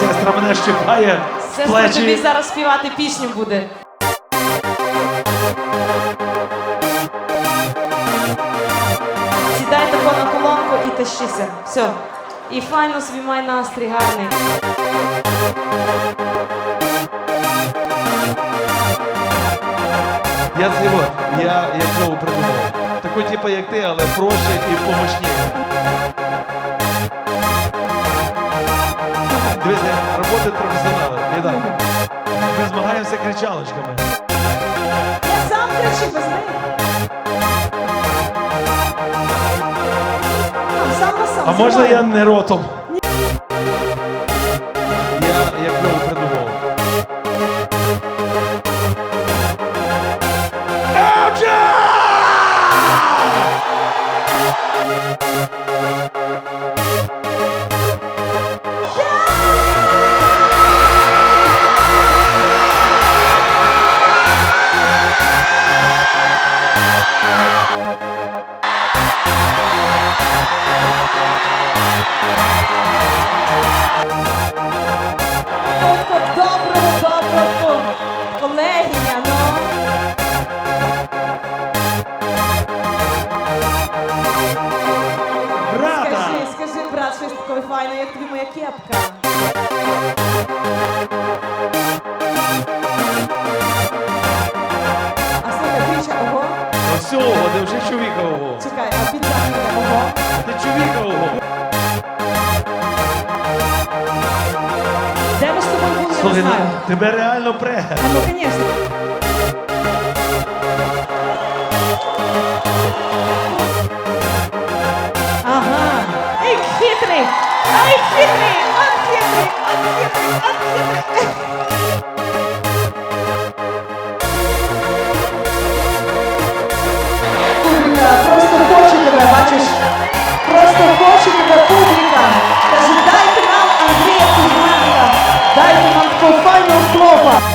Сестра мене щипає. Сестра тобі зараз співати пісню буде. Сідай тако на колонку і тащися. Все. І файно собі май настрій гарний. Я з його. я, я знову придумав. Такий, типу, як ти, але проще і помощніше. Дивіться, роботи професіонали. Віддай. Ми змагаємося кричалочками. Я сам кричу. Сам на сам. А можна я не ротом? Тобто доброго, доброго колегія, ну. Брата! Скажи, скажи, брат, щось таке файне, як тобі моя кепка. А слухай, ого, ти вже чоловіка ого. чекай, а Слухай, ну, знаю. тебе реально пре. А ну, звісно. Ага. Ей, хитрий! Ай, хитрий! От хитрий! От хитрий! От хитрий! 说吧